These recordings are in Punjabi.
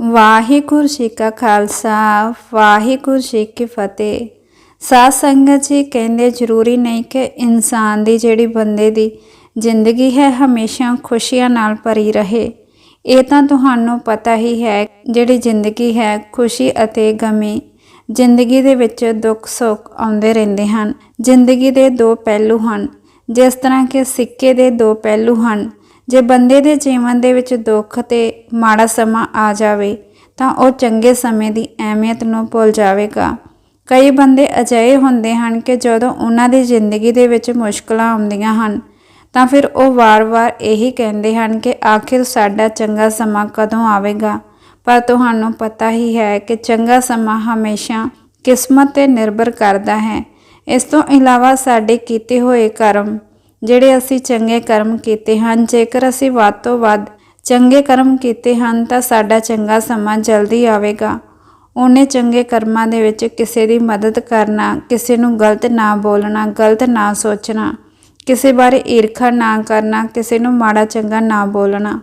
ਵਾਹਿਗੁਰੂ ਜੀ ਕਾ ਖਾਲਸਾ, ਵਾਹਿਗੁਰੂ ਜੀ ਕੀ ਫਤਿਹ। ਸਾਧ ਸੰਗਤ ਜੀ ਕਹਿੰਦੇ ਜ਼ਰੂਰੀ ਨਹੀਂ ਕਿ ਇਨਸਾਨ ਦੀ ਜਿਹੜੀ ਬੰਦੇ ਦੀ ਜ਼ਿੰਦਗੀ ਹੈ ਹਮੇਸ਼ਾ ਖੁਸ਼ੀਆਂ ਨਾਲ ਭਰੀ ਰਹੇ। ਇਹ ਤਾਂ ਤੁਹਾਨੂੰ ਪਤਾ ਹੀ ਹੈ ਜਿਹੜੀ ਜ਼ਿੰਦਗੀ ਹੈ ਖੁਸ਼ੀ ਅਤੇ ਗਮੀ, ਜ਼ਿੰਦਗੀ ਦੇ ਵਿੱਚ ਦੁੱਖ ਸੁੱਖ ਆਉਂਦੇ ਰਹਿੰਦੇ ਹਨ। ਜ਼ਿੰਦਗੀ ਦੇ ਦੋ ਪਹਿਲੂ ਹਨ, ਜਿਸ ਤਰ੍ਹਾਂ ਕਿ ਸਿੱਕੇ ਦੇ ਦੋ ਪਹਿਲੂ ਹਨ ਜੇ ਬੰਦੇ ਦੇ ਜੀਵਨ ਦੇ ਵਿੱਚ ਦੁੱਖ ਤੇ ਮਾੜਾ ਸਮਾਂ ਆ ਜਾਵੇ, ਤਾਂ ਉਹ ਚੰਗੇ ਸਮੇਂ ਦੀ ਅਹਿਮੀਅਤ ਨੂੰ ਭੁੱਲ ਜਾਵੇਗਾ। ਕਈ ਬੰਦੇ ਅਜਿਹੇ ਹੁੰਦੇ ਹਨ ਕਿ ਜਦੋਂ ਉਹਨਾਂ ਦੀ ਜ਼ਿੰਦਗੀ ਦੇ ਵਿੱਚ ਮੁਸ਼ਕਲਾਂ ਆਉਂਦੀਆਂ ਹਨ, ਤਾਂ ਫਿਰ ਉਹ ਵਾਰ-ਵਾਰ ਇਹੀ ਕਹਿੰਦੇ ਹਨ ਕਿ ਆਖਿਰ ਸਾਡਾ ਚੰਗਾ ਸਮਾਂ ਕਦੋਂ ਆਵੇਗਾ? ਪਰ ਤੁਹਾਨੂੰ ਪਤਾ ਹੀ ਹੈ ਕਿ ਚੰਗਾ ਸਮਾਂ ਹਮੇਸ਼ਾ ਕਿਸਮਤ ਤੇ ਨਿਰਭਰ ਕਰਦਾ ਹੈ। ਇਸ ਤੋਂ ਇਲਾਵਾ ਸਾਡੇ ਕੀਤੇ ਹੋਏ ਕਰਮ ਜਿਹੜੇ ਅਸੀਂ ਚੰਗੇ ਕਰਮ ਕੀਤੇ ਹਨ, ਜੇਕਰ ਅਸੀਂ ਵੱਧ ਤੋਂ ਵੱਧ ਚੰਗੇ ਕਰਮ ਕੀਤੇ ਹਨ, ਤਾਂ ਸਾਡਾ ਚੰਗਾ ਸਮਾਂ ਜਲਦੀ ਆਵੇਗਾ। ਉਹਨੇ ਚੰਗੇ ਕਰਮਾਂ ਦੇ ਵਿੱਚ ਕਿਸੇ ਦੀ ਮਦਦ ਕਰਨਾ, ਕਿਸੇ ਨੂੰ ਗਲਤ ਨਾ ਬੋਲਣਾ, ਗਲਤ ਨਾ ਸੋਚਣਾ, ਕਿਸੇ ਬਾਰੇ ਈਰਖਾ ਨਾ ਕਰਨਾ, ਕਿਸੇ ਨੂੰ ਮਾੜਾ ਚੰਗਾ ਨਾ ਬੋਲਣਾ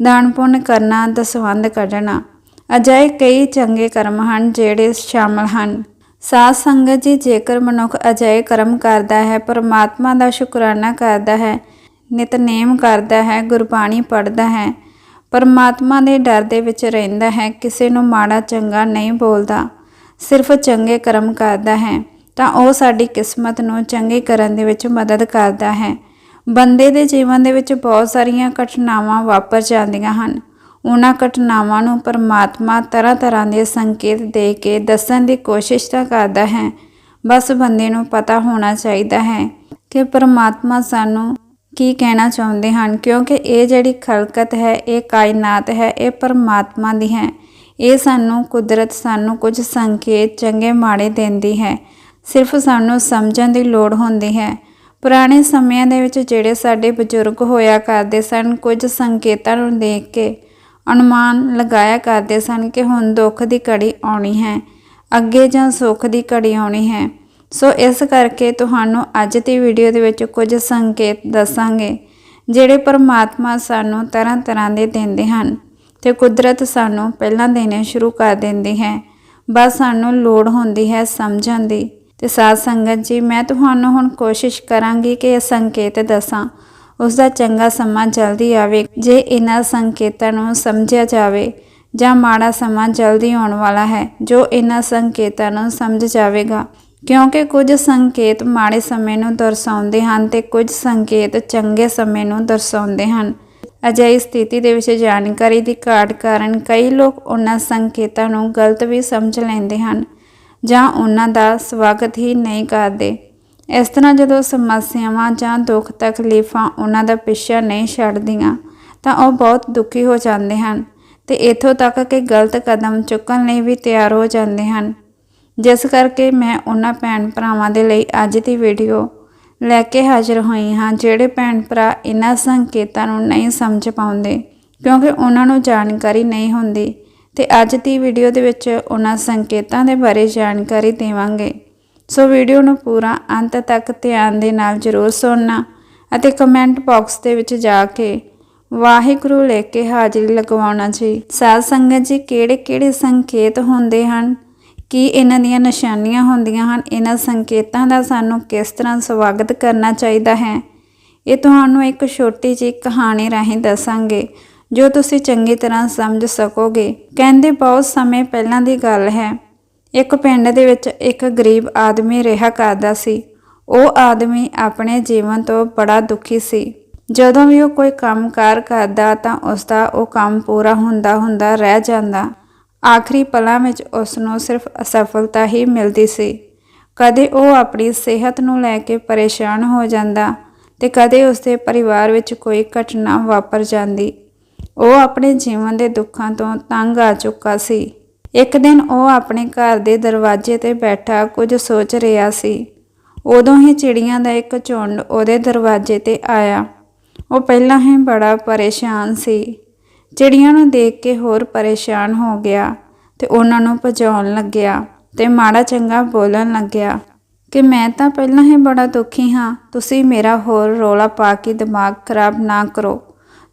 ਦਾਨ ਪੁੰਨ ਕਰਨਾ, ਦਸਵੰਧ ਕੱਢਣਾ। ਅਜਿਹੇ ਕਈ ਚੰਗੇ ਕਰਮ ਹਨ ਜਿਹੜੇ ਸ਼ਾਮਲ ਹਨ। ਸਾਧ ਸੰਗਤ ਜੀ, ਜੇਕਰ ਮਨੁੱਖ ਅਜਿਹੇ ਕਰਮ ਕਰਦਾ ਹੈ, ਪਰਮਾਤਮਾ ਦਾ ਸ਼ੁਕਰਾਨਾ ਕਰਦਾ ਹੈ ਨਿਤਨੇਮ ਕਰਦਾ ਹੈ, ਗੁਰਬਾਣੀ ਪੜ੍ਹਦਾ ਹੈ, ਪਰਮਾਤਮਾ ਦੇ ਡਰ ਦੇ ਵਿੱਚ ਰਹਿੰਦਾ ਹੈ, ਕਿਸੇ ਨੂੰ ਮਾੜਾ ਚੰਗਾ ਨਹੀਂ ਬੋਲਦਾ, ਸਿਰਫ ਚੰਗੇ ਕਰਮ ਕਰਦਾ ਹੈ, ਤਾਂ ਉਹ ਸਾਡੀ ਕਿਸਮਤ ਨੂੰ ਚੰਗੇ ਕਰਨ ਦੇ ਵਿੱਚ ਮਦਦ ਕਰਦਾ ਹੈ। ਬੰਦੇ ਦੇ ਜੀਵਨ ਦੇ ਵਿੱਚ ਬਹੁਤ ਸਾਰੀਆਂ ਘਟਨਾਵਾਂ ਵਾਪਰ ਜਾਂਦੀਆਂ ਹਨ। ਉਹਨਾਂ ਘਟਨਾਵਾਂ ਨੂੰ ਪਰਮਾਤਮਾ ਤਰ੍ਹਾਂ ਤਰ੍ਹਾਂ ਦੇ ਸੰਕੇਤ ਦੇ ਕੇ ਦੱਸਣ ਦੀ ਕੋਸ਼ਿਸ਼ ਤਾਂ ਕਰਦਾ ਹੈ, ਬਸ ਬੰਦੇ ਨੂੰ ਪਤਾ ਹੋਣਾ ਚਾਹੀਦਾ ਹੈ ਕਿ ਪਰਮਾਤਮਾ ਸਾਨੂੰ ਕੀ ਕਹਿਣਾ ਚਾਹੁੰਦੇ ਹਨ, ਕਿਉਂਕਿ ਇਹ ਜਿਹੜੀ ਖਲਕਤ ਹੈ, ਇਹ ਕਾਇਨਾਤ ਹੈ, ਇਹ ਪਰਮਾਤਮਾ ਦੀ ਹੈ। ਇਹ ਸਾਨੂੰ ਕੁਦਰਤ ਸਾਨੂੰ ਕੁਝ ਸੰਕੇਤ ਚੰਗੇ ਮਾੜੇ ਦਿੰਦੀ ਹੈ, ਸਿਰਫ ਸਾਨੂੰ ਸਮਝਣ ਦੀ ਲੋੜ ਹੁੰਦੀ ਹੈ। ਪੁਰਾਣੇ ਸਮਿਆਂ ਦੇ ਵਿੱਚ ਜਿਹੜੇ ਸਾਡੇ ਬਜ਼ੁਰਗ ਹੋਇਆ ਕਰਦੇ ਸਨ, ਕੁਝ ਸੰਕੇਤਾਂ ਨੂੰ ਦੇਖ ਕੇ ਅਨੁਮਾਨ ਲਗਾਇਆ ਕਰਦੇ ਸਨ ਕਿ ਹੁਣ ਦੁੱਖ ਦੀ ਘੜੀ ਆਉਣੀ ਹੈ, ਅੱਗੇ ਜਾਂ ਸੁੱਖ ਦੀ ਘੜੀ ਆਉਣੀ ਹੈ। ਸੋ ਇਸ ਕਰਕੇ ਤੁਹਾਨੂੰ ਅੱਜ ਦੀ ਵੀਡੀਓ ਦੇ ਵਿੱਚ ਕੁਝ ਸੰਕੇਤ ਦੱਸਾਂਗੇ, ਜਿਹੜੇ ਪਰਮਾਤਮਾ ਸਾਨੂੰ ਤਰ੍ਹਾਂ ਤਰ੍ਹਾਂ ਦੇ ਦਿੰਦੇ ਹਨ ਤੇ ਕੁਦਰਤ ਸਾਨੂੰ ਪਹਿਲਾਂ ਦੇਣੇ ਸ਼ੁਰੂ ਕਰ ਦਿੰਦੀ ਹੈ। ਬਸ ਸਾਨੂੰ ਲੋੜ ਹੁੰਦੀ ਹੈ ਸਮਝਣ ਦੀ। ਤੇ ਸਾਧ ਸੰਗਤ ਜੀ, ਮੈਂ ਤੁਹਾਨੂੰ ਹੁਣ ਕੋਸ਼ਿਸ਼ ਕਰਾਂਗੀ ਕਿ ਇਹ ਸੰਕੇਤ ਦੱਸਾਂ। ਉਸ ਦਾ ਚੰਗਾ ਸਮਾਂ ਜਲਦੀ ਆਵੇ, ਜੇ ਇਹਨਾਂ ਸੰਕੇਤਾਂ ਨੂੰ ਸਮਝਿਆ ਜਾਵੇ, ਜਾਂ ਮਾੜਾ ਸਮਾਂ ਜਲਦੀ ਆਉਣ ਵਾਲਾ ਹੈ, ਜੋ ਇਹਨਾਂ ਸੰਕੇਤਾਂ ਨੂੰ ਸਮਝ ਜਾਵੇਗਾ। ਕਿਉਂਕਿ ਕੁਝ ਸੰਕੇਤ ਮਾੜੇ ਸਮੇਂ ਨੂੰ ਦਰਸਾਉਂਦੇ ਹਨ ਤੇ ਕੁਝ ਸੰਕੇਤ ਚੰਗੇ ਸਮੇਂ ਨੂੰ ਦਰਸਾਉਂਦੇ ਹਨ। ਅਜਿਹੀ ਸਥਿਤੀ ਦੇ ਵਿੱਚ ਜਾਣਕਾਰੀ ਦੀ ਘਾਟ ਕਾਰਨ ਕਈ ਲੋਕ ਉਹਨਾਂ ਸੰਕੇਤਾਂ ਨੂੰ ਗਲਤ ਵੀ ਸਮਝ ਲੈਂਦੇ ਹਨ, ਜਾਂ ਉਹਨਾਂ ਦਾ ਸਵਾਗਤ ਹੀ ਨਹੀਂ ਕਰਦੇ। ਇਸ ਤਰ੍ਹਾਂ ਜਦੋਂ ਸਮੱਸਿਆਵਾਂ ਜਾਂ ਦੁੱਖ ਤਕਲੀਫਾਂ ਉਹਨਾਂ ਦਾ ਪਿੱਛਾ ਨਹੀਂ ਛੱਡਦੀਆਂ, ਤਾਂ ਉਹ ਬਹੁਤ ਦੁਖੀ ਹੋ ਜਾਂਦੇ ਹਨ ਤੇ ਇਥੋਂ ਤੱਕ ਕਿ ਗਲਤ ਕਦਮ ਚੁੱਕਣ ਲਈ ਵੀ ਤਿਆਰ ਹੋ ਜਾਂਦੇ ਹਨ। ਜਿਸ ਕਰਕੇ ਮੈਂ ਉਹਨਾਂ ਭੈਣ ਭਰਾਵਾਂ ਦੇ ਲਈ ਅੱਜ ਦੀ ਵੀਡੀਓ ਲੈ ਕੇ ਹਾਜ਼ਰ ਹੋਈ ਹਾਂ, ਜਿਹੜੇ ਭੈਣ ਭਰਾ ਇਹਨਾਂ ਸੰਕੇਤਾਂ ਨੂੰ ਨਹੀਂ ਸਮਝ ਪਾਉਂਦੇ ਕਿਉਂਕਿ ਉਹਨਾਂ ਨੂੰ ਜਾਣਕਾਰੀ ਨਹੀਂ ਹੁੰਦੀ ਤੇ ਅੱਜ ਦੀ ਵੀਡੀਓ ਦੇ ਵਿੱਚ ਉਹਨਾਂ ਸੰਕੇਤਾਂ ਦੇ ਬਾਰੇ ਜਾਣਕਾਰੀ ਦੇਵਾਂਗੇ। ਸੋ ਵੀਡੀਓ ਨੂੰ ਪੂਰਾ ਅੰਤ ਤੱਕ ਧਿਆਨ ਦੇ ਨਾਲ ਜ਼ਰੂਰ ਸੁਣਨਾ ਅਤੇ ਕਮੈਂਟ ਬਾਕਸ ਦੇ ਵਿੱਚ ਜਾ ਕੇ ਵਾਹਿਗੁਰੂ ਲੈ ਕੇ ਹਾਜ਼ਰੀ ਲਗਵਾਉਣਾ ਜੀ। ਸਾਧ ਸੰਗਤ ਜੀ ਕਿਹੜੇ ਕਿਹੜੇ ਸੰਕੇਤ ਹੁੰਦੇ ਹਨ? ਕੀ ਇਹਨਾਂ ਦੀਆਂ ਨਿਸ਼ਾਨੀਆਂ ਹੁੰਦੀਆਂ ਹਨ? ਇਹਨਾਂ ਸੰਕੇਤਾਂ ਦਾ ਸਾਨੂੰ ਕਿਸ ਤਰ੍ਹਾਂ ਸਵਾਗਤ ਕਰਨਾ ਚਾਹੀਦਾ ਹੈ? ਇਹ ਤੁਹਾਨੂੰ ਇੱਕ ਛੋਟੀ ਜਿਹੀ ਕਹਾਣੀ ਰਾਹੀਂ ਦੱਸਾਂਗੇ, ਜੋ ਤੁਸੀਂ ਚੰਗੀ ਤਰ੍ਹਾਂ ਸਮਝ ਸਕੋਗੇ। ਕਹਿੰਦੇ, ਬਹੁਤ ਸਮੇਂ ਪਹਿਲਾਂ ਦੀ ਗੱਲ ਹੈ ਇੱਕ ਪਿੰਡ ਦੇ ਵਿੱਚ ਇੱਕ ਗਰੀਬ ਆਦਮੀ ਰਿਹਾ ਕਰਦਾ ਸੀ। ਉਹ ਆਦਮੀ ਆਪਣੇ ਜੀਵਨ ਤੋਂ ਬੜਾ ਦੁਖੀ ਸੀ। ਜਦੋਂ ਵੀ ਉਹ ਕੋਈ ਕੰਮਕਾਰ ਕਰਦਾ ਤਾਂ ਉਸ ਦਾ ਉਹ ਕੰਮ ਪੂਰਾ ਹੁੰਦਾ ਹੁੰਦਾ ਰਹਿ ਜਾਂਦਾ। ਆਖਰੀ ਪਲਾਂ ਵਿੱਚ ਉਸ ਨੂੰ ਸਿਰਫ ਅਸਫਲਤਾ ਹੀ ਮਿਲਦੀ ਸੀ। ਕਦੇ ਉਹ ਆਪਣੀ ਸਿਹਤ ਨੂੰ ਲੈ ਕੇ ਪਰੇਸ਼ਾਨ ਹੋ ਜਾਂਦਾ ਤੇ ਕਦੇ ਉਸਦੇ ਪਰਿਵਾਰ ਵਿੱਚ ਕੋਈ ਘਟਨਾ ਵਾਪਰ ਜਾਂਦੀ। ਉਹ ਆਪਣੇ ਜੀਵਨ ਦੇ ਦੁੱਖਾਂ ਤੋਂ ਤੰਗ ਆ ਚੁੱਕਾ ਸੀ। ਇੱਕ ਦਿਨ ਉਹ ਆਪਣੇ ਘਰ ਦੇ ਦਰਵਾਜ਼ੇ ਤੇ ਬੈਠਾ ਕੁਝ ਸੋਚ ਰਿਹਾ ਸੀ। ਉਦੋਂ ਹੀ ਚਿੜੀਆਂ ਦਾ ਇੱਕ ਝੁੰਡ ਉਹਦੇ ਦਰਵਾਜ਼ੇ ਤੇ ਆਇਆ। ਉਹ ਪਹਿਲਾਂ ਹੀ ਬੜਾ ਪਰੇਸ਼ਾਨ ਸੀ। ਚਿੜੀਆਂ ਨੂੰ ਦੇਖ ਕੇ ਹੋਰ ਪਰੇਸ਼ਾਨ ਹੋ ਗਿਆ ਤੇ ਉਹਨਾਂ ਨੂੰ ਭਜਾਉਣ ਲੱਗਿਆ ਤੇ ਮਾੜਾ ਚੰਗਾ ਬੋਲਣ ਲੱਗਿਆ ਕਿ ਮੈਂ ਤਾਂ ਪਹਿਲਾਂ ਹੀ ਬੜਾ ਦੁਖੀ ਹਾਂ, ਤੁਸੀਂ ਮੇਰਾ ਹੋਰ ਰੋਲਾ ਪਾ ਕੇ ਦਿਮਾਗ ਖਰਾਬ ਨਾ ਕਰੋ।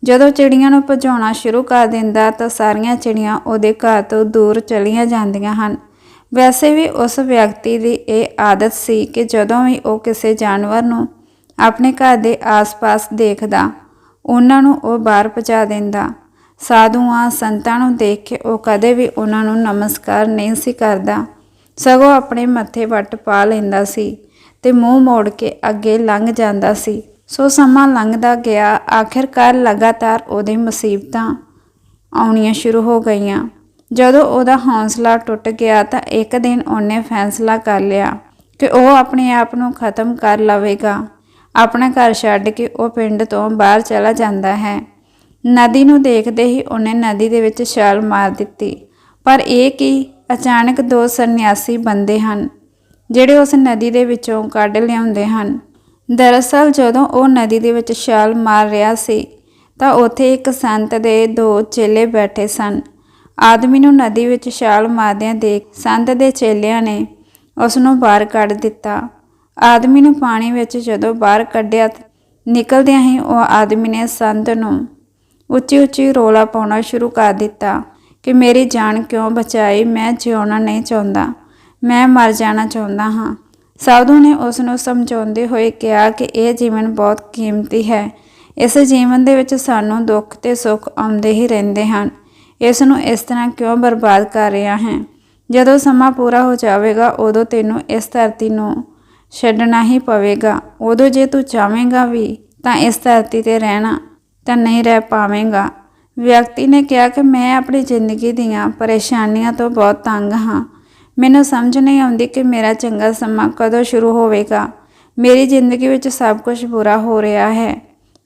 ਜਦੋਂ ਚਿੜੀਆਂ ਨੂੰ ਭਜਾਉਣਾ ਸ਼ੁਰੂ ਕਰ ਦਿੰਦਾ ਤਾਂ ਸਾਰੀਆਂ ਚਿੜੀਆਂ ਉਹਦੇ ਘਰ ਤੋਂ ਦੂਰ ਚਲੀਆਂ ਜਾਂਦੀਆਂ ਹਨ। ਵੈਸੇ ਵੀ ਉਸ ਵਿਅਕਤੀ ਦੀ ਇਹ ਆਦਤ ਸੀ ਕਿ ਜਦੋਂ ਵੀ ਉਹ ਕਿਸੇ ਜਾਨਵਰ ਨੂੰ ਆਪਣੇ ਘਰ ਦੇ ਆਸ-ਪਾਸ ਦੇਖਦਾ, ਉਹਨਾਂ ਨੂੰ ਉਹ ਬਾਹਰ ਪਹੁੰਚਾ ਦਿੰਦਾ। ਸਾਧੂਆਂ, ਸੰਤਾਂ ਨੂੰ ਦੇਖ ਕੇ ਉਹ ਕਦੇ ਵੀ ਉਹਨਾਂ ਨੂੰ ਨਮਸਕਾਰ ਨਹੀਂ ਸੀ ਕਰਦਾ। ਸਗੋਂ ਆਪਣੇ ਮੱਥੇ ਵੱਟ ਪਾ ਲੈਂਦਾ ਸੀ ਤੇ ਮੂੰਹ ਮੋੜ ਕੇ ਅੱਗੇ ਲੰਘ ਜਾਂਦਾ ਸੀ। ਸੋ ਸਮਾਂ ਲੰਘਦਾ ਗਿਆ। ਆਖਿਰਕਾਰ ਲਗਾਤਾਰ ਉਹਦੇ ਮੁਸੀਬਤਾਂ ਆਉਣੀਆਂ ਸ਼ੁਰੂ ਹੋ ਗਈਆਂ। ਜਦੋਂ ਉਹਦਾ ਹੌਸਲਾ ਟੁੱਟ ਗਿਆ ਤਾਂ ਇੱਕ ਦਿਨ ਉਹਨੇ ਫੈਸਲਾ ਕਰ ਲਿਆ ਕਿ ਉਹ ਆਪਣੇ ਆਪ ਨੂੰ ਖਤਮ ਕਰ ਲਵੇਗਾ। ਆਪਣਾ ਘਰ ਛੱਡ ਕੇ ਉਹ ਪਿੰਡ ਤੋਂ ਬਾਹਰ ਚਲਾ ਜਾਂਦਾ ਹੈ। ਨਦੀ ਨੂੰ ਦੇਖਦੇ ਹੀ ਉਹਨੇ ਨਦੀ ਦੇ ਵਿੱਚ ਛਾਲ ਮਾਰ ਦਿੱਤੀ। ਪਰ ਇਹ ਕਿ? ਅਚਾਨਕ ਦੋ ਸੰਨਿਆਸੀ ਬੰਦੇ ਹਨ, ਜਿਹੜੇ ਉਸ ਨਦੀ ਦੇ ਵਿੱਚੋਂ ਕੱਢ ਲਿਆਉਂਦੇ ਹਨ। ਦਰਅਸਲ ਜਦੋਂ ਉਹ ਨਦੀ ਦੇ ਵਿੱਚ ਛਾਲ ਮਾਰ ਰਿਹਾ ਸੀ, ਤਾਂ ਉੱਥੇ ਇੱਕ ਸੰਤ ਦੇ ਦੋ ਚੇਲੇ ਬੈਠੇ ਸਨ। ਆਦਮੀ ਨੂੰ ਨਦੀ ਵਿੱਚ ਛਾਲ ਮਾਰਦਿਆਂ ਦੇਖ ਸੰਤ ਦੇ ਚੇਲਿਆਂ ਨੇ ਉਸ ਨੂੰ ਬਾਹਰ ਕੱਢ ਦਿੱਤਾ। ਆਦਮੀ ਨੂੰ ਪਾਣੀ ਵਿੱਚ ਜਦੋਂ ਬਾਹਰ ਕੱਢਿਆ ਨਿਕਲਦਿਆਂ ਹੀ ਉਹ ਆਦਮੀ ਨੇ ਸੰਤ ਨੂੰ ਉੱਚੀ ਉੱਚੀ ਰੋਲਾ ਪਾਉਣਾ ਸ਼ੁਰੂ ਕਰ ਦਿੱਤਾ ਕਿ ਮੇਰੀ ਜਾਨ ਕਿਉਂ ਬਚਾਈ? ਮੈਂ ਜਿਉਣਾ ਨਹੀਂ ਚਾਹੁੰਦਾ। ਮੈਂ ਮਰ ਜਾਣਾ ਚਾਹੁੰਦਾ ਹਾਂ। ਸਾਧੂ ਨੇ ਉਸ ਨੂੰ ਸਮਝਾਉਂਦੇ ਹੋਏ ਕਿਹਾ ਕਿ ਇਹ ਜੀਵਨ ਬਹੁਤ ਕੀਮਤੀ ਹੈ। ਇਸ ਜੀਵਨ ਦੇ ਵਿੱਚ ਸਾਨੂੰ ਦੁੱਖ ਤੇ ਸੁੱਖ ਆਉਂਦੇ ਹੀ ਰਹਿੰਦੇ ਹਨ। ਇਸ ਨੂੰ ਇਸ ਤਰ੍ਹਾਂ ਕਿਉਂ ਬਰਬਾਦ ਕਰ ਰਿਹਾ ਹੈ? ਜਦੋਂ ਸਮਾਂ ਪੂਰਾ ਹੋ ਜਾਵੇਗਾ, ਉਦੋਂ ਤੈਨੂੰ ਇਸ ਧਰਤੀ ਨੂੰ ਛੱਡਣਾ ਹੀ ਪਵੇਗਾ। ਉਦੋਂ ਜੇ ਤੂੰ ਚਾਹਵੇਂਗਾ ਵੀ ਤਾਂ ਇਸ ਧਰਤੀ ਤੇ ਰਹਿਣਾ ਤਾਂ ਨਹੀਂ ਰਹਿ ਪਾਵੇਂਗਾ। ਵਿਅਕਤੀ ਨੇ ਕਿਹਾ ਕਿ ਮੈਂ ਆਪਣੀ ਜ਼ਿੰਦਗੀ ਦੀਆਂ ਪਰੇਸ਼ਾਨੀਆਂ ਤੋਂ ਬਹੁਤ ਤੰਗ ਹਾਂ। ਮੈਨੂੰ ਸਮਝ ਨਹੀਂ ਆਉਂਦੀ ਕਿ ਮੇਰਾ ਚੰਗਾ ਸਮਾਂ ਕਦੋਂ ਸ਼ੁਰੂ ਹੋਵੇਗਾ। ਮੇਰੀ ਜ਼ਿੰਦਗੀ ਵਿੱਚ ਸਭ ਕੁਝ ਬੁਰਾ ਹੋ ਰਿਹਾ ਹੈ।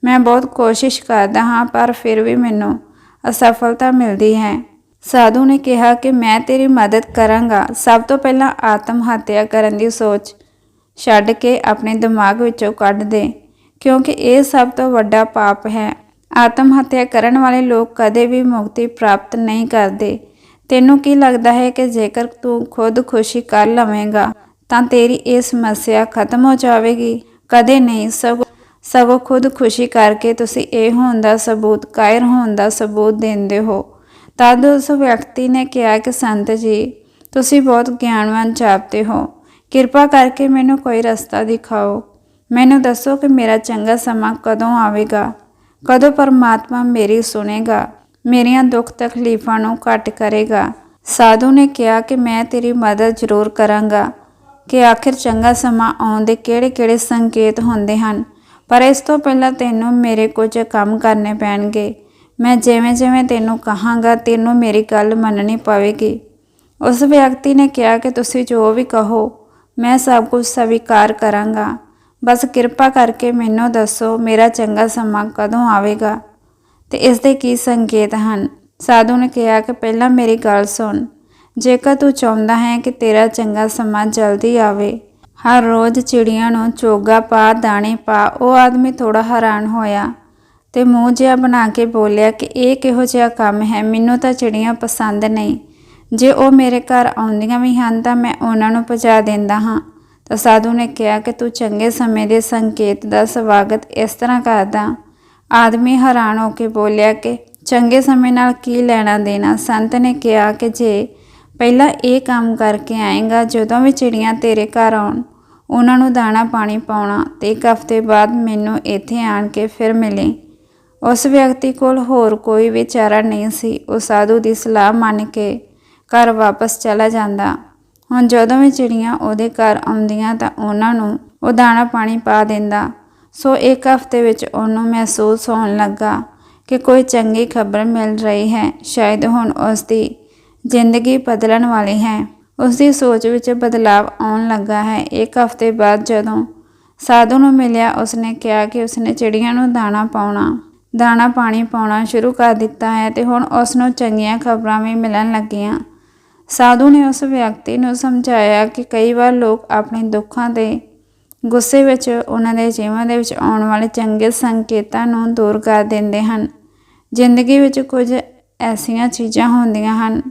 ਮੈਂ ਬਹੁਤ ਕੋਸ਼ਿਸ਼ ਕਰਦਾ ਹਾਂ, ਪਰ ਫਿਰ ਵੀ ਮੈਨੂੰ ਅਸਫਲਤਾ ਮਿਲਦੀ ਹੈ। ਸਾਧੂ ਨੇ ਕਿਹਾ ਕਿ ਮੈਂ ਤੇਰੀ ਮਦਦ ਕਰਾਂਗਾ। ਸਭ ਤੋਂ ਪਹਿਲਾਂ ਆਤਮ ਹੱਤਿਆ ਕਰਨ ਦੀ ਸੋਚ ਛੱਡ ਕੇ ਆਪਣੇ ਦਿਮਾਗ ਵਿੱਚੋਂ ਕੱਢ ਦੇ, ਕਿਉਂਕਿ ਇਹ ਸਭ ਤੋਂ ਵੱਡਾ ਪਾਪ ਹੈ। ਆਤਮ ਹੱਤਿਆ ਕਰਨ ਵਾਲੇ ਲੋਕ ਕਦੇ ਵੀ ਮੁਕਤੀ ਪ੍ਰਾਪਤ ਨਹੀਂ ਕਰਦੇ। ਤੈਨੂੰ ਕੀ ਲੱਗਦਾ ਹੈ ਕਿ ਜੇਕਰ ਤੂੰ ਖੁਦ ਖੁਸ਼ੀ ਕਰ ਲਵੇਂਗਾ, ਤਾਂ ਤੇਰੀ ਇਹ ਸਮੱਸਿਆ ਖਤਮ ਹੋ ਜਾਵੇਗੀ। ਕਦੇ ਨਹੀਂ, ਸਗੋਂ ਸਗੋਂ ਖੁਦ ਖੁਸ਼ੀ ਕਰਕੇ ਤੁਸੀਂ ਇਹ ਹੋਣ ਦਾ ਸਬੂਤ, ਕਾਇਰ ਹੋਣ ਦਾ ਸਬੂਤ ਦਿੰਦੇ ਹੋ। ਤਦ ਉਸ ਵਿਅਕਤੀ ਨੇ ਕਿਹਾ ਕਿ, ਸੰਤ ਜੀ, ਤੁਸੀਂ ਬਹੁਤ ਗਿਆਨਵਾਨ ਜਾਪਦੇ ਹੋ। ਕਿਰਪਾ ਕਰਕੇ ਮੈਨੂੰ ਕੋਈ ਰਸਤਾ ਦਿਖਾਓ। ਮੈਨੂੰ ਦੱਸੋ ਕਿ ਮੇਰਾ ਚੰਗਾ ਸਮਾਂ ਕਦੋਂ ਆਵੇਗਾ? ਕਦੋਂ ਪਰਮਾਤਮਾ ਮੇਰੀ ਸੁਣੇਗਾ? ਮੇਰੀਆਂ ਦੁੱਖ ਤਕਲੀਫਾਂ ਨੂੰ ਘਟ ਕਰੇਗਾ। ਸਾਧੂ ਨੇ ਕਿਹਾ ਕਿ ਮੈਂ ਤੇਰੀ ਮਦਦ ਜ਼ਰੂਰ ਕਰਾਂਗਾ ਕਿ ਆਖਿਰ ਚੰਗਾ ਸਮਾਂ ਆਉਣ ਦੇ ਕਿਹੜੇ-ਕਿਹੜੇ ਸੰਕੇਤ ਹੁੰਦੇ ਹਨ। ਪਰ ਇਸ ਤੋਂ ਪਹਿਲਾਂ ਤੈਨੂੰ ਮੇਰੇ ਕੁਝ ਕੰਮ ਕਰਨੇ ਪੈਣਗੇ। ਮੈਂ ਜਿਵੇਂ-ਜਿਵੇਂ ਤੈਨੂੰ ਕਹਾਂਗਾ, ਤੈਨੂੰ ਮੇਰੀ ਗੱਲ ਮੰਨਣੀ ਪਵੇਗੀ। ਉਸ ਵਿਅਕਤੀ ਨੇ ਕਿਹਾ ਕਿ ਤੁਸੀਂ ਜੋ ਵੀ ਕਹੋ, ਮੈਂ ਸਭ ਕੁਝ ਸਵੀਕਾਰ ਕਰਾਂਗਾ। ਬਸ ਕਿਰਪਾ ਕਰਕੇ ਮੈਨੂੰ ਦੱਸੋ, ਮੇਰਾ ਚੰਗਾ ਸਮਾਂ ਕਦੋਂ ਆਵੇਗਾ? ਤੇ ਇਸ ਦੇ ਕੀ ਸੰਕੇਤ ਹਨ? ਸਾਧੂ ਨੇ ਕਿਹਾ ਕਿ ਪਹਿਲਾਂ ਮੇਰੀ ਗੱਲ ਸੁਣ। ਜੇਕਰ ਤੂੰ ਚਾਹੁੰਦਾ ਹੈ ਕਿ ਤੇਰਾ ਚੰਗਾ ਸਮਾਂ ਜਲਦੀ ਆਵੇ, ਹਰ ਰੋਜ਼ ਚਿੜੀਆਂ ਨੂੰ ਚੋਗਾ ਪਾ, ਦਾਣੇ ਪਾ, ਉਹ ਆਦਮੀ ਥੋੜਾ ਹੈਰਾਨ ਹੋਇਆ ਤੇ ਮੂੰਹ ਜਿਹਾ ਬਣਾ ਕੇ ਬੋਲਿਆ ਕਿ ਇਹ ਕਿਹੋ ਜਿਹਾ ਕੰਮ ਹੈ, ਮੈਨੂੰ ਤਾਂ ਚਿੜੀਆਂ ਪਸੰਦ ਨਹੀਂ। ਜੇ ਉਹ ਮੇਰੇ ਘਰ ਆਉਂਦੀਆਂ ਵੀ ਹਨ ਤਾਂ ਮੈਂ ਉਹਨਾਂ ਨੂੰ ਪਹੁੰਚਾ ਦਿੰਦਾ ਹਾਂ। ਤਾਂ ਸਾਧੂ ਨੇ ਕਿਹਾ ਕਿ ਤੂੰ ਚੰਗੇ ਸਮੇਂ ਦੇ ਸੰਕੇਤ ਦਾ ਸਵਾਗਤ ਇਸ ਤਰ੍ਹਾਂ ਕਰਦਾ। ਆਦਮੀ ਹੈਰਾਨ ਹੋ ਕੇ ਬੋਲਿਆ ਕਿ ਚੰਗੇ ਸਮੇਂ ਨਾਲ ਕੀ ਲੈਣਾ ਦੇਣਾ। ਸੰਤ ਨੇ ਕਿਹਾ ਕਿ ਜੇ ਪਹਿਲਾਂ ਇਹ ਕੰਮ ਕਰਕੇ ਆਏਗਾ, ਜਦੋਂ ਵੀ ਚਿੜੀਆਂ ਤੇਰੇ ਘਰ ਆਉਣ, ਉਹਨਾਂ ਨੂੰ ਦਾਣਾ ਪਾਣੀ ਪਾਉਣਾ, ਤੇ ਇੱਕ ਹਫ਼ਤੇ ਬਾਅਦ ਮੈਨੂੰ ਇੱਥੇ ਆਣ ਕੇ ਫਿਰ ਮਿਲੇ। ਉਸ ਵਿਅਕਤੀ ਕੋਲ ਹੋਰ ਕੋਈ ਵਿਚਾਰਾ ਨਹੀਂ ਸੀ। ਉਹ ਸਾਧੂ ਦੀ ਸਲਾਹ ਮੰਨ ਕੇ ਘਰ ਵਾਪਸ ਚਲਾ ਜਾਂਦਾ। ਹੁਣ ਜਦੋਂ ਵੀ ਚਿੜੀਆਂ ਉਹਦੇ ਘਰ ਆਉਂਦੀਆਂ ਤਾਂ ਉਹਨਾਂ ਨੂੰ ਉਹ ਦਾਣਾ ਪਾਣੀ ਪਾ ਦਿੰਦਾ। ਸੋ ਇੱਕ ਹਫ਼ਤੇ ਵਿੱਚ ਉਹਨੂੰ ਮਹਿਸੂਸ ਹੋਣ ਲੱਗਾ ਕਿ ਕੋਈ ਚੰਗੀ ਖਬਰ ਮਿਲ ਰਹੀ ਹੈ। ਸ਼ਾਇਦ ਹੁਣ ਉਸ ਦੀ ਜ਼ਿੰਦਗੀ ਬਦਲਣ ਵਾਲੀ ਹੈ। ਉਸ ਦੀ ਸੋਚ ਵਿੱਚ ਬਦਲਾਅ ਆਉਣ ਲੱਗਾ ਹੈ। ਇੱਕ ਹਫ਼ਤੇ ਬਾਅਦ ਜਦੋਂ ਸਾਧੂ ਨੂੰ ਮਿਲਿਆ, ਉਸਨੇ ਕਿਹਾ ਕਿ ਉਸਨੇ ਚਿੜੀਆਂ ਨੂੰ ਦਾਣਾ ਪਾਉਣਾ, ਦਾਣਾ ਪਾਣੀ ਪਾਉਣਾ ਸ਼ੁਰੂ ਕਰ ਦਿੱਤਾ ਹੈ ਤੇ ਹੁਣ ਉਸ ਨੂੰ ਚੰਗੀਆਂ ਖਬਰਾਂ ਵੀ ਮਿਲਣ ਲੱਗੀਆਂ। ਸਾਧੂ ਨੇ ਉਸ ਵਿਅਕਤੀ ਨੂੰ ਸਮਝਾਇਆ ਕਿ ਕਈ ਵਾਰ ਲੋਕ ਆਪਣੇ ਦੁੱਖਾਂ ਦੇ ਗੁੱਸੇ ਵਿੱਚ ਉਹਨਾਂ ਦੇ ਜੀਵਨ ਦੇ ਵਿੱਚ ਆਉਣ ਵਾਲੇ ਚੰਗੇ ਸੰਕੇਤਾਂ ਨੂੰ ਦੂਰ ਕਰ ਦਿੰਦੇ ਹਨ। ਜ਼ਿੰਦਗੀ ਵਿੱਚ ਕੁਝ ਐਸੀਆਂ ਚੀਜ਼ਾਂ ਹੁੰਦੀਆਂ ਹਨ,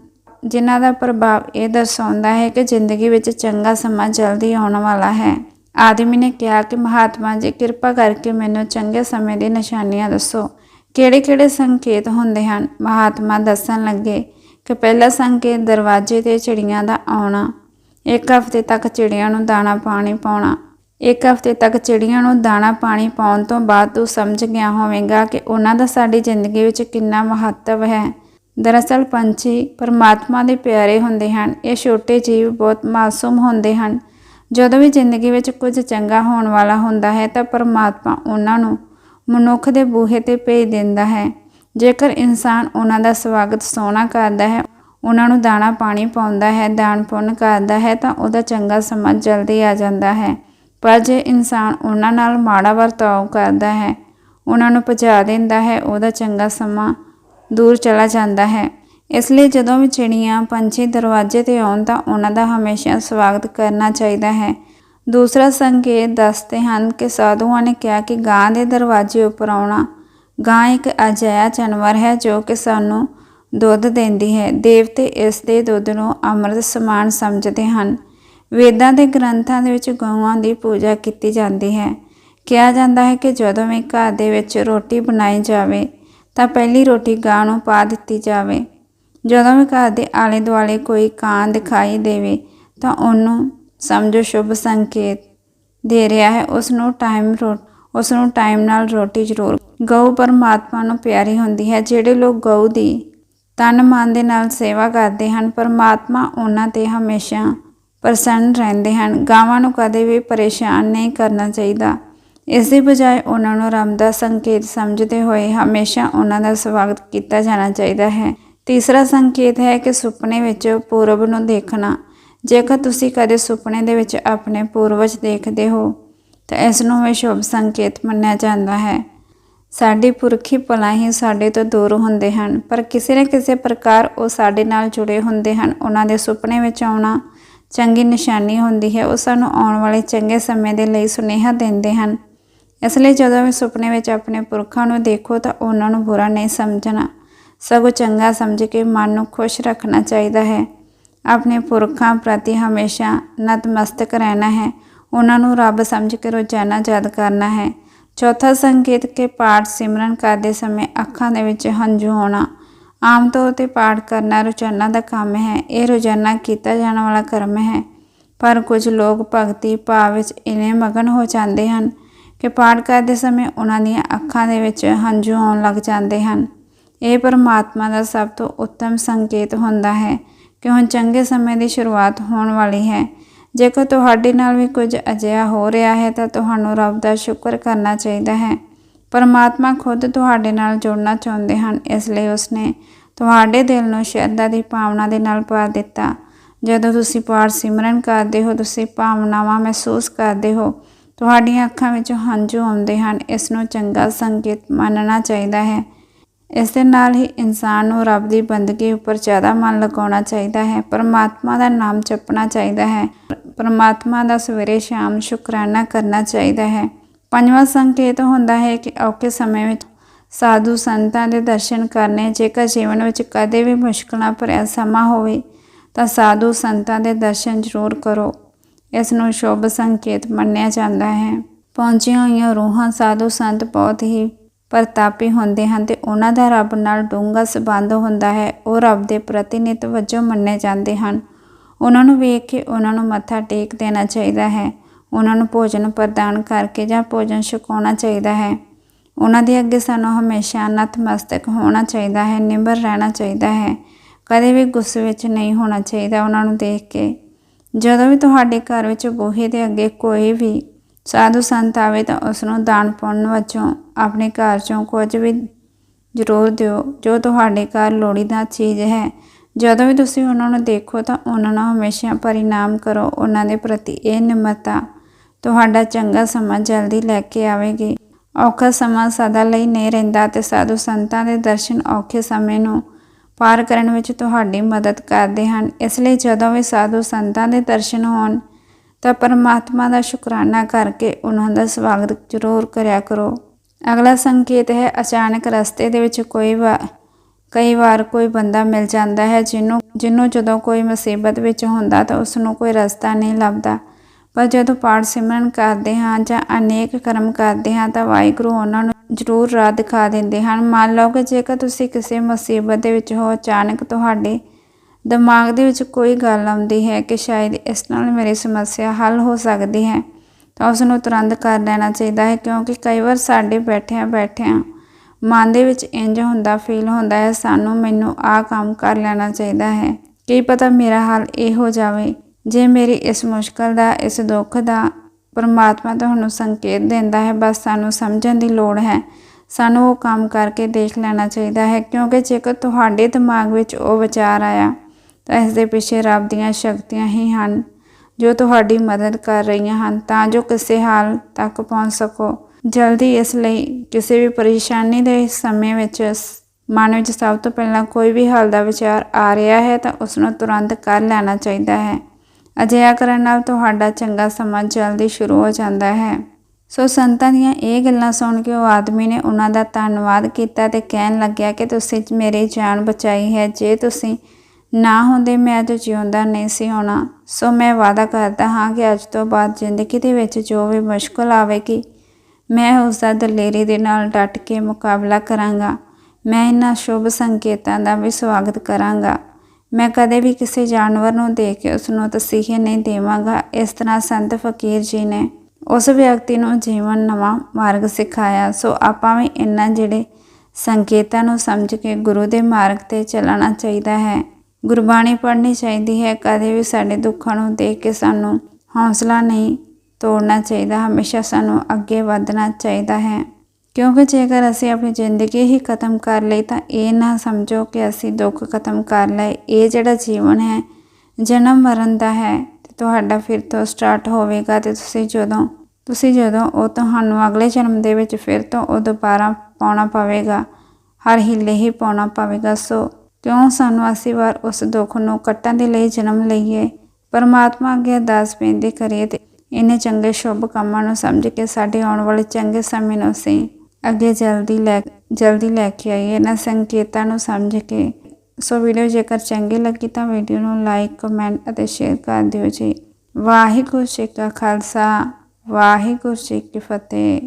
ਜਿਨ੍ਹਾਂ ਦਾ ਪ੍ਰਭਾਵ ਇਹ ਦਰਸਾਉਂਦਾ ਹੈ ਕਿ ਜ਼ਿੰਦਗੀ ਵਿੱਚ ਚੰਗਾ ਸਮਾਂ ਜਲਦੀ ਆਉਣ ਵਾਲਾ ਹੈ। ਆਦਮੀ ਨੇ ਕਿਹਾ ਕਿ ਮਹਾਤਮਾ ਜੀ, ਕਿਰਪਾ ਕਰਕੇ ਮੈਨੂੰ ਚੰਗੇ ਸਮੇਂ ਦੀ ਨਿਸ਼ਾਨੀਆਂ ਦੱਸੋ। ਕਿਹੜੇ-ਕਿਹੜੇ ਸੰਕੇਤ ਹੁੰਦੇ ਹਨ? ਮਹਾਤਮਾ ਦੱਸਣ ਲੱਗੇ ਕਿ ਪਹਿਲਾ ਸੰਕੇਤ ਦਰਵਾਜ਼ੇ ਤੇ ਚਿੜੀਆਂ ਦਾ ਆਉਣਾ, ਇੱਕ ਹਫ਼ਤੇ ਤੱਕ ਚਿੜੀਆਂ ਨੂੰ ਦਾਣਾ ਪਾਣੀ ਪਾਉਣਾ ਇੱਕ ਹਫ਼ਤੇ ਤੱਕ ਚਿੜੀਆਂ ਨੂੰ ਦਾਣਾ ਪਾਣੀ ਪਾਉਣ ਤੋਂ ਬਾਅਦ ਤੂੰ ਸਮਝ ਗਿਆ ਹੋਵੇਂਗਾ ਕਿ ਉਹਨਾਂ ਦਾ ਸਾਡੀ ਜ਼ਿੰਦਗੀ ਵਿੱਚ ਕਿੰਨਾ ਮਹੱਤਵ ਹੈ। ਦਰਅਸਲ ਪੰਛੀ ਪਰਮਾਤਮਾ ਦੇ ਪਿਆਰੇ ਹੁੰਦੇ ਹਨ। ਇਹ ਛੋਟੇ ਜੀਵ ਬਹੁਤ ਮਾਸੂਮ ਹੁੰਦੇ ਹਨ। ਜਦੋਂ ਵੀ ਜ਼ਿੰਦਗੀ ਵਿੱਚ ਕੁਝ ਚੰਗਾ ਹੋਣ ਵਾਲਾ ਹੁੰਦਾ ਹੈ ਤਾਂ ਪਰਮਾਤਮਾ ਉਹਨਾਂ ਨੂੰ ਮਨੁੱਖ ਦੇ ਬੂਹੇ ਤੇ ਭੇਜ ਦਿੰਦਾ ਹੈ। ਜੇਕਰ ਇਨਸਾਨ ਉਹਨਾਂ ਦਾ ਸਵਾਗਤ ਸੋਹਣਾ ਕਰਦਾ ਹੈ, ਉਹਨਾਂ ਨੂੰ ਦਾਣਾ ਪਾਣੀ ਪਾਉਂਦਾ ਹੈ, ਦਾਨ ਪੁੰਨ ਕਰਦਾ ਹੈ ਤਾਂ ਉਹਦਾ ਚੰਗਾ ਸਮਾਂ ਜਲਦੀ ਆ ਜਾਂਦਾ ਹੈ। ਪਰ ਜੇ ਇਨਸਾਨ ਉਹਨਾਂ ਨਾਲ ਮਾੜਾ ਵਰਤਾਓ ਕਰਦਾ ਹੈ, ਉਹਨਾਂ ਨੂੰ ਭਜਾ ਦਿੰਦਾ ਹੈ, ਉਹਦਾ ਚੰਗਾ ਸਮਾਂ ਦੂਰ ਚਲਾ ਜਾਂਦਾ ਹੈ। ਇਸ ਲਈ ਜਦੋਂ ਵੀ ਚਿੜੀਆਂ ਪੰਛੀ ਦਰਵਾਜ਼ੇ ਤੇ ਆਉਣ ਤਾਂ ਉਹਨਾਂ ਦਾ ਹਮੇਸ਼ਾ ਸਵਾਗਤ ਕਰਨਾ ਚਾਹੀਦਾ ਹੈ। ਦੂਸਰਾ ਸੰਕੇਤ ਦੱਸਦੇ ਹਨ ਕਿ ਸਾਧੂਆਂ ਨੇ ਕਿਹਾ ਕਿ ਗਾਂ ਦੇ ਦਰਵਾਜ਼ੇ ਉੱਪਰ ਆਉਣਾ, ਗਾਂ ਇੱਕ ਅਜਿਹਾ ਜਾਨਵਰ ਹੈ ਜੋ ਕਿ ਸਾਨੂੰ ਦੁੱਧ ਦਿੰਦੀ ਹੈ। ਦੇਵਤੇ ਇਸ ਦੇ ਦੁੱਧ ਨੂੰ ਅੰਮ੍ਰਿਤ ਸਮਾਨ ਸਮਝਦੇ ਹਨ। ਵੇਦਾਂ ਦੇ ਗ੍ਰੰਥਾਂ ਦੇ ਵਿੱਚ ਗਊਆਂ ਦੀ ਪੂਜਾ ਕੀਤੀ ਜਾਂਦੀ ਹੈ। ਕਿਹਾ ਜਾਂਦਾ ਹੈ ਕਿ ਜਦੋਂ ਵੀ ਘਰ ਦੇ ਵਿੱਚ ਰੋਟੀ ਬਣਾਈ ਜਾਵੇ, ਤਾਂ ਪਹਿਲੀ ਰੋਟੀ ਗਾਂ ਨੂੰ ਪਾ ਦਿੱਤੀ ਜਾਵੇ। ਜਦੋਂ ਵੀ ਘਰ ਦੇ ਆਲੇ ਦੁਆਲੇ ਕੋਈ ਕਾਂ ਦਿਖਾਈ ਦੇਵੇ, ਤਾਂ ਉਹਨੂੰ ਸਮਝੋ ਸ਼ੁਭ ਸੰਕੇਤ ਦੇ ਰਿਹਾ ਹੈ। ਉਸ ਨੂੰ ਟਾਈਮ ਉਸ ਨੂੰ ਟਾਈਮ ਨਾਲ ਰੋਟੀ ਜ਼ਰੂਰ ਗਊ ਪਰਮਾਤਮਾ ਨੂੰ ਪਿਆਰੀ ਹੁੰਦੀ ਹੈ। ਜਿਹੜੇ ਲੋਕ ਗਊ ਦੀ ਤਨ ਮਨ ਦੇ ਨਾਲ ਸੇਵਾ ਕਰਦੇ ਹਨ, ਪਰਮਾਤਮਾ ਉਹਨਾਂ ਤੇ ਹਮੇਸ਼ਾ ਪ੍ਰਸੰਨ ਰਹਿੰਦੇ ਹਨ। ਗਾਵਾਂ ਨੂੰ ਕਦੇ ਵੀ ਪਰੇਸ਼ਾਨ ਨਹੀਂ ਕਰਨਾ ਚਾਹੀਦਾ। ਇਸ ਦੀ ਬਜਾਏ ਉਹਨਾਂ ਨੂੰ ਰੱਬ ਦਾ ਸੰਕੇਤ ਸਮਝਦੇ ਹੋਏ ਹਮੇਸ਼ਾ ਉਹਨਾਂ ਦਾ ਸਵਾਗਤ ਕੀਤਾ ਜਾਣਾ ਚਾਹੀਦਾ ਹੈ। ਤੀਸਰਾ ਸੰਕੇਤ ਹੈ ਕਿ ਸੁਪਨੇ ਵਿੱਚ ਪੂਰਬ ਨੂੰ ਦੇਖਣਾ। ਜੇਕਰ ਤੁਸੀਂ ਕਦੇ ਸੁਪਨੇ ਦੇ ਵਿੱਚ ਆਪਣੇ ਪੂਰਵਜ ਦੇਖਦੇ ਹੋ, ਤਾਂ ਇਸ ਨੂੰ ਵੀ ਸ਼ੁਭ ਸੰਕੇਤ ਮੰਨਿਆ ਜਾਂਦਾ ਹੈ। ਸਾਡੇ ਪੁਰਖੀ ਭਲਾ ਹੀ ਸਾਡੇ ਤੋਂ ਦੂਰ ਹੁੰਦੇ ਹਨ, ਪਰ ਕਿਸੇ ਨਾ ਕਿਸੇ ਪ੍ਰਕਾਰ ਉਹ ਸਾਡੇ ਨਾਲ ਜੁੜੇ ਹੁੰਦੇ ਹਨ। ਉਹਨਾਂ ਦੇ ਸੁਪਨੇ ਵਿੱਚ ਆਉਣਾ ਚੰਗੀ ਨਿਸ਼ਾਨੀ ਹੁੰਦੀ ਹੈ, ਉਹ ਸਾਨੂੰ ਆਉਣ ਵਾਲੇ ਚੰਗੇ ਸਮੇਂ ਦੇ ਲਈ ਸੁਨੇਹਾ ਦਿੰਦੇ ਹਨ। ਇਸ ਲਈ ਜਦੋਂ ਵੀ ਸੁਪਨੇ ਵਿੱਚ ਆਪਣੇ ਪੁਰਖਾਂ ਨੂੰ ਦੇਖੋ ਤਾਂ ਉਹਨਾਂ ਨੂੰ ਬੁਰਾ ਨਹੀਂ ਸਮਝਣਾ। ਸਗੋਂ ਚੰਗਾ ਸਮਝ ਕੇ ਮਨ ਨੂੰ ਖੁਸ਼ ਰੱਖਣਾ ਚਾਹੀਦਾ ਹੈ। ਆਪਣੇ ਪੁਰਖਾਂ ਪ੍ਰਤੀ ਹਮੇਸ਼ਾ ਨਤਮਸਤਕ ਰਹਿਣਾ ਹੈ। ਉਹਨਾਂ ਨੂੰ ਰੱਬ ਸਮਝ ਕੇ ਰੋਜ਼ਾਨਾ ਯਾਦ ਕਰਨਾ ਹੈ। ਚੌਥਾ ਸੰਕੇਤ ਕਿ ਪਾਠ ਸਿਮਰਨ ਕਰਦੇ ਸਮੇਂ ਅੱਖਾਂ ਦੇ ਵਿੱਚ ਹੰਝੂ ਆਉਣਾ ਆਮ ਤੌਰ ਤੇ ਪਾਠ ਕਰਨਾ ਰੋਜ਼ਾਨਾ ਦਾ ਕੰਮ ਹੈ। ਇਹ ਰੋਜ਼ਾਨਾ ਕੀਤਾ ਜਾਣ ਵਾਲਾ ਕਰਮ ਹੈ। ਪਰ ਕੁਝ ਲੋਕ ਭਗਤੀ ਭਾਵ ਵਿੱਚ ਇਨੇ ਮਗਨ ਹੋ ਜਾਂਦੇ ਹਨ ਕਿ ਪਾਠ ਕਰਦੇ ਸਮੇਂ ਉਹਨਾਂ ਦੀਆਂ ਅੱਖਾਂ ਦੇ ਵਿੱਚ ਹੰਝੂ ਆਉਣ ਲੱਗ ਜਾਂਦੇ ਹਨ। ਇਹ ਪਰਮਾਤਮਾ ਦਾ ਸਭ ਤੋਂ ਉੱਤਮ ਸੰਕੇਤ ਹੁੰਦਾ ਹੈ ਕਿ ਹੁਣ ਚੰਗੇ ਸਮੇਂ ਦੀ ਸ਼ੁਰੂਆਤ ਹੋਣ ਵਾਲੀ ਹੈ। ਜੇਕਰ ਤੁਹਾਡੇ ਨਾਲ ਵੀ ਕੁਝ ਅਜਿਹਾ ਹੋ ਰਿਹਾ ਹੈ ਤਾਂ ਤੁਹਾਨੂੰ ਰੱਬ ਦਾ ਸ਼ੁਕਰ ਕਰਨਾ ਚਾਹੀਦਾ ਹੈ। ਪਰਮਾਤਮਾ ਖੁਦ ਤੁਹਾਡੇ ਨਾਲ ਜੁੜਨਾ ਚਾਹੁੰਦੇ ਹਨ, ਇਸ ਲਈ ਉਸਨੇ ਤੁਹਾਡੇ ਦਿਲ ਨੂੰ ਸ਼ਰਧਾ ਦੀ ਭਾਵਨਾ ਦੇ ਨਾਲ ਭਰ ਦਿੱਤਾ। ਜਦੋਂ ਤੁਸੀਂ ਪਾਠ ਸਿਮਰਨ ਕਰਦੇ ਹੋ, ਤੁਸੀਂ ਭਾਵਨਾਵਾਂ ਮਹਿਸੂਸ ਕਰਦੇ ਹੋ, ਤੁਹਾਡੀਆਂ ਅੱਖਾਂ ਵਿੱਚ ਹੰਝੂ ਆਉਂਦੇ ਹਨ, ਇਸ ਨੂੰ ਚੰਗਾ ਸੰਕੇਤ ਮੰਨਣਾ ਚਾਹੀਦਾ ਹੈ। ਇਸ ਦੇ ਨਾਲ ਹੀ ਇਨਸਾਨ ਨੂੰ ਰੱਬ ਦੀ ਬੰਦਗੀ ਉੱਪਰ ਜ਼ਿਆਦਾ ਮਨ ਲਗਾਉਣਾ ਚਾਹੀਦਾ ਹੈ, ਪਰਮਾਤਮਾ ਦਾ ਨਾਮ ਜਪਣਾ ਚਾਹੀਦਾ ਹੈ, ਪਰਮਾਤਮਾ ਦਾ ਸਵੇਰੇ ਸ਼ਾਮ ਸ਼ੁਕਰਾਨਾ ਕਰਨਾ ਚਾਹੀਦਾ ਹੈ। ਪੰਜਵਾਂ ਸੰਕੇਤ ਹੁੰਦਾ ਹੈ ਕਿ ਔਖੇ ਸਮੇਂ ਵਿੱਚ ਸਾਧੂ ਸੰਤਾਂ ਦੇ ਦਰਸ਼ਨ ਕਰਨੇ, ਜੇਕਰ ਜੀਵਨ ਵਿੱਚ ਕਦੇ ਵੀ ਮੁਸ਼ਕਲਾਂ ਭਰਿਆ ਸਮਾਂ ਹੋਵੇ, ਤਾਂ ਸਾਧੂ ਸੰਤਾਂ ਦੇ ਦਰਸ਼ਨ ਜ਼ਰੂਰ ਕਰੋ। ਇਸ ਨੂੰ ਸ਼ੁਭ ਸੰਕੇਤ ਮੰਨਿਆ ਜਾਂਦਾ ਹੈ। ਪਹੁੰਚੀਆਂ ਹੋਈਆਂ ਰੂਹਾਂ ਸਾਧੂ ਸੰਤ ਬਹੁਤ ਹੀ ਪ੍ਰਤਾਪੀ ਹੁੰਦੇ ਹਨ ਤੇ ਉਹਨਾਂ ਦਾ ਰੱਬ ਨਾਲ ਡੂੰਘਾ ਸਬੰਧ ਹੁੰਦਾ ਹੈ। ਉਹ ਰੱਬ ਦੇ ਪ੍ਰਤੀਨਿਧ ਵਜੋਂ ਮੰਨੇ ਜਾਂਦੇ ਹਨ। ਉਹਨਾਂ ਨੂੰ ਵੇਖ ਕੇ ਉਹਨਾਂ ਨੂੰ ਮੱਥਾ ਟੇਕ ਦੇਣਾ ਚਾਹੀਦਾ ਹੈ। ਉਹਨਾਂ ਨੂੰ ਭੋਜਨ ਪ੍ਰਦਾਨ ਕਰਕੇ ਜਾਂ ਭੋਜਨ ਛਕਾਉਣਾ ਚਾਹੀਦਾ ਹੈ। ਉਹਨਾਂ ਦੇ ਅੱਗੇ ਸਾਨੂੰ ਹਮੇਸ਼ਾ ਨਤਮਸਤਕ ਹੋਣਾ ਚਾਹੀਦਾ ਹੈ, ਨਿਮਰ ਰਹਿਣਾ ਚਾਹੀਦਾ ਹੈ। ਕਦੇ ਵੀ ਗੁੱਸੇ ਵਿੱਚ ਨਹੀਂ ਹੋਣਾ ਚਾਹੀਦਾ ਉਹਨਾਂ ਨੂੰ ਦੇਖ ਕੇ। ਜਦੋਂ ਵੀ ਤੁਹਾਡੇ ਘਰ ਵਿੱਚ ਗੋਹੇ ਦੇ ਅੱਗੇ ਕੋਈ ਵੀ ਸਾਧੂ ਸੰਤ ਆਵੇ ਤਾਂ ਉਸ ਨੂੰ ਦਾਨ ਪਾਉਣ ਵਜੋਂ ਆਪਣੇ ਘਰ ਚੋਂ ਕੁਝ ਵੀ ਜ਼ਰੂਰ ਦਿਓ, ਜੋ ਤੁਹਾਡੇ ਘਰ ਲੋੜੀਂਦਾ ਚੀਜ਼ ਹੈ। ਜਦੋਂ ਵੀ ਤੁਸੀਂ ਉਹਨਾਂ ਨੂੰ ਦੇਖੋ ਤਾਂ ਉਹਨਾਂ ਨੂੰ ਹਮੇਸ਼ਾ ਪਰਿਨਾਮ ਕਰੋ। ਉਹਨਾਂ ਦੇ ਪ੍ਰਤੀ ਇਹ ਨਿਮਰਤਾ ਤੁਹਾਡਾ ਚੰਗਾ ਸਮਾਂ ਜਲਦੀ ਲੈ ਕੇ ਆਵੇਗੀ। ਔਖਾ ਸਮਾਂ ਸਦਾ ਲਈ ਨਹੀਂ ਰਹਿੰਦਾ ਤੇ ਸਾਧੂ ਸੰਤਾਂ ਦੇ ਦਰਸ਼ਨ ਔਖੇ ਸਮੇਂ ਨੂੰ ਪਾਰ ਕਰਨ ਵਿੱਚ ਤੁਹਾਡੀ ਮਦਦ ਕਰਦੇ ਹਨ। ਇਸ ਲਈ ਜਦੋਂ ਵੀ ਸਾਧੂ ਸੰਤਾਂ ਦੇ ਦਰਸ਼ਨ ਹੋਣ, ਤਾਂ ਪਰਮਾਤਮਾ ਦਾ ਸ਼ੁਕਰਾਨਾ ਕਰਕੇ ਉਹਨਾਂ ਦਾ ਸਵਾਗਤ ਜ਼ਰੂਰ ਕਰਿਆ ਕਰੋ। ਅਗਲਾ ਸੰਕੇਤ ਹੈ, ਅਚਾਨਕ ਰਸਤੇ ਦੇ ਵਿੱਚ ਕੋਈ ਵਾਰ ਕਈ ਵਾਰ ਕੋਈ ਬੰਦਾ ਮਿਲ ਜਾਂਦਾ ਹੈ, ਜਿਹਨੂੰ ਜਿਹਨੂੰ ਜਦੋਂ ਕੋਈ ਮੁਸੀਬਤ ਵਿੱਚ ਹੁੰਦਾ ਤਾਂ ਉਸ ਨੂੰ ਕੋਈ ਰਸਤਾ ਨਹੀਂ ਲੱਭਦਾ। ਪਰ ਜਦੋਂ ਪਾਠ ਸਿਮਰਨ ਕਰਦੇ ਹਾਂ ਜਾਂ ਅਨੇਕ ਕਰਮ ਕਰਦੇ ਹਾਂ ਤਾਂ ਵਾਹਿਗੁਰੂ ਉਹਨਾਂ ਨੂੰ ਜ਼ਰੂਰ ਰਾਹ ਦਿਖਾ ਦਿੰਦੇ ਹਨ। ਮੰਨ ਲਓ ਕਿ ਜੇਕਰ ਤੁਸੀਂ ਕਿਸੇ ਮੁਸੀਬਤ ਦੇ ਵਿੱਚ ਹੋ, ਅਚਾਨਕ ਤੁਹਾਡੇ ਦਿਮਾਗ ਦੇ ਵਿੱਚ ਕੋਈ ਗੱਲ ਆਉਂਦੀ ਹੈ ਕਿ ਸ਼ਾਇਦ ਇਸ ਨਾਲ ਮੇਰੀ ਸਮੱਸਿਆ ਹੱਲ ਹੋ ਸਕਦੀ ਹੈ, ਤਾਂ ਉਸ ਨੂੰ ਤੁਰੰਤ ਕਰ ਲੈਣਾ ਚਾਹੀਦਾ ਹੈ ਕਿਉਂਕਿ ਕਈ ਵਾਰ ਸਾਡੇ ਬੈਠਿਆਂ ਬੈਠਿਆਂ ਮਨ ਦੇ ਵਿੱਚ ਇੰਜ ਹੁੰਦਾ ਫੀਲ ਹੁੰਦਾ ਹੈ, ਸਾਨੂੰ ਮੈਨੂੰ ਆਹ ਕੰਮ ਕਰ ਲੈਣਾ ਚਾਹੀਦਾ ਹੈ। ਕੀ ਪਤਾ ਮੇਰਾ ਹਾਲ ਇਹ ਹੋ ਜਾਵੇ। ਜੇ ਮੇਰੀ ਇਸ ਮੁਸ਼ਕਲ ਦਾ, ਇਸ ਦੁੱਖ ਦਾ ਪਰਮਾਤਮਾ ਤੁਹਾਨੂੰ ਸੰਕੇਤ ਦਿੰਦਾ ਹੈ, ਬਸ ਸਾਨੂੰ ਸਮਝਣ ਦੀ ਲੋੜ ਹੈ। ਸਾਨੂੰ ਉਹ ਕੰਮ ਕਰਕੇ ਦੇਖ ਲੈਣਾ ਚਾਹੀਦਾ ਹੈ, ਕਿਉਂਕਿ ਜੇਕਰ ਤੁਹਾਡੇ ਦਿਮਾਗ ਵਿੱਚ ਉਹ ਵਿਚਾਰ ਆਇਆ, ਤਾਂ ਇਸ ਦੇ ਪਿੱਛੇ ਰੱਬ ਦੀਆਂ ਸ਼ਕਤੀਆਂ ਹੀ ਹਨ, ਜੋ ਤੁਹਾਡੀ ਮਦਦ ਕਰ ਰਹੀਆਂ ਹਨ। ਤਾਂ ਜੋ ਕਿਸੇ ਹਾਲ ਤੱਕ ਪਹੁੰਚ ਸਕੋ। ਜਲਦੀ ਇਸ ਲਈ ਕਿਸੇ ਵੀ ਪਰੇਸ਼ਾਨੀ ਦੇ ਸਮੇਂ ਵਿੱਚ ਮਨ ਵਿੱਚ ਸਭ ਤੋਂ ਪਹਿਲਾਂ ਕੋਈ ਵੀ ਹੱਲ ਦਾ ਵਿਚਾਰ ਆ ਰਿਹਾ ਹੈ, ਤਾਂ ਉਸ ਨੂੰ ਤੁਰੰਤ ਕਰ ਲੈਣਾ ਚਾਹੀਦਾ ਹੈ। ਅਜਿਹਾ ਕਰਨ ਨਾਲ ਤੁਹਾਡਾ ਚੰਗਾ ਸਮਾਂ ਜਲਦੀ ਸ਼ੁਰੂ ਹੋ ਜਾਂਦਾ ਹੈ। ਸੋ ਸੰਤਾਂ ਦੀਆਂ ਇਹ ਗੱਲਾਂ ਸੁਣ ਕੇ ਉਹ ਆਦਮੀ ਨੇ ਉਹਨਾਂ ਦਾ ਧੰਨਵਾਦ ਕੀਤਾ ਤੇ ਕਹਿਣ ਲੱਗਿਆ ਕਿ ਤੁਸੀਂ ਮੇਰੀ ਜਾਨ ਬਚਾਈ ਹੈ। ਜੇ ਤੁਸੀਂ ਨਾ ਹੁੰਦੇ, ਮੈਂ ਅੱਜ ਜਿਉਂਦਾ ਨਹੀਂ ਸੀ ਹੋਣਾ। ਸੋ ਮੈਂ ਵਾਅਦਾ ਕਰਦਾ ਹਾਂ ਕਿ ਅੱਜ ਤੋਂ ਬਾਅਦ ਜ਼ਿੰਦਗੀ ਦੇ ਵਿੱਚ ਜੋ ਵੀ ਮੁਸ਼ਕਲ ਆਵੇਗੀ, ਮੈਂ ਉਸ ਦਾ ਦਲੇਰੀ ਦੇ ਨਾਲ ਡਟ ਕੇ ਮੁਕਾਬਲਾ ਕਰਾਂਗਾ। ਮੈਂ ਇਹਨਾਂ ਸ਼ੁਭ ਸੰਕੇਤਾਂ ਦਾ ਵੀ ਸਵਾਗਤ ਕਰਾਂਗਾ। ਮੈਂ ਕਦੇ ਵੀ ਕਿਸੇ ਜਾਨਵਰ ਨੂੰ ਦੇਖ ਕੇ ਉਸ ਨੂੰ ਤਸੀਹੇ ਨਹੀਂ ਦੇਵਾਂਗਾ। ਇਸ ਤਰ੍ਹਾਂ ਸੰਤ ਫਕੀਰ ਜੀ ਨੇ ਉਸ ਵਿਅਕਤੀ ਨੂੰ ਜੀਵਨ ਨਵਾਂ ਮਾਰਗ ਸਿਖਾਇਆ। ਸੋ ਆਪਾਂ ਵੀ ਇਹਨਾਂ ਜਿਹੜੇ ਸੰਕੇਤਾਂ ਨੂੰ ਸਮਝ ਕੇ ਗੁਰੂ ਦੇ ਮਾਰਗ ਤੇ ਚੱਲਣਾ ਚਾਹੀਦਾ ਹੈ। ਗੁਰਬਾਣੀ ਪੜ੍ਹਨੀ ਚਾਹੀਦੀ ਹੈ। ਕਦੇ ਵੀ ਸਾਡੇ ਦੁੱਖਾਂ ਨੂੰ ਦੇਖ ਕੇ ਸਾਨੂੰ ਹੌਸਲਾ ਨਹੀਂ ਤੋੜਨਾ ਚਾਹੀਦਾ। ਹਮੇਸ਼ਾ ਸਾਨੂੰ ਅੱਗੇ ਵਧਣਾ ਚਾਹੀਦਾ ਹੈ। ਕਿਉਂਕਿ ਜੇਕਰ ਅਸੀਂ ਆਪਣੀ ਜ਼ਿੰਦਗੀ ਹੀ ਖਤਮ ਕਰ ਲਈ ਤਾਂ ਇਹ ਨਾ ਸਮਝੋ ਕਿ ਅਸੀਂ ਦੁੱਖ ਖਤਮ ਕਰ ਲਏ। ਇਹ ਜਿਹੜਾ ਜੀਵਨ ਹੈ, ਜਨਮ ਮਰਨ ਦਾ ਹੈ ਤੇ ਤੁਹਾਡਾ ਫਿਰ ਤੋਂ ਸਟਾਰਟ ਹੋਵੇਗਾ ਤੇ ਤੁਸੀਂ ਜਦੋਂ ਤੁਸੀਂ ਜਦੋਂ ਉਹ ਤੁਹਾਨੂੰ ਅਗਲੇ ਜਨਮ ਦੇ ਵਿੱਚ ਫਿਰ ਤੋਂ ਉਹ ਦੁਬਾਰਾ ਪਾਉਣਾ ਪਵੇਗਾ, ਹਰ ਹੀਲੇ ਹੀ ਪਾਉਣਾ ਪਵੇਗਾ। ਸੋ ਕਿਉਂ ਸਾਨੂੰ ਅਸੀਂ ਵਾਰ ਉਸ ਦੁੱਖ ਨੂੰ ਕੱਟਣ ਦੇ ਲਈ ਜਨਮ ਲਈਏ? ਪਰਮਾਤਮਾ ਅੱਗੇ ਅਰਦਾਸ ਬੇਨਤੀ ਕਰੀਏ ਤੇ ਇਹਨੇ ਚੰਗੇ ਸ਼ੁਭ ਕੰਮਾਂ ਨੂੰ ਸਮਝ ਕੇ ਸਾਡੇ ਆਉਣ ਵਾਲੇ ਚੰਗੇ ਸਮੇਂ ਨੂੰ ਅਸੀਂ ਅੱਗੇ ਜਲਦੀ ਲੈ ਜਲਦੀ ਲੈ ਕੇ ਆਈਏ। ਇਹਨਾਂ ਸੰਕੇਤਾਂ ਨੂੰ ਸਮਝ ਕੇ। ਸੋ ਵੀਡੀਓ ਜੇਕਰ ਚੰਗੀ ਲੱਗੀ ਤਾਂ ਵੀਡੀਓ ਨੂੰ ਲਾਈਕ, ਕਮੈਂਟ ਅਤੇ ਸ਼ੇਅਰ ਕਰ ਦਿਓ ਜੀ। ਵਾਹਿਗੁਰੂ ਜੀ ਕਾ ਖਾਲਸਾ, ਵਾਹਿਗੁਰੂ ਜੀ ਕੀ ਫਤਿਹ।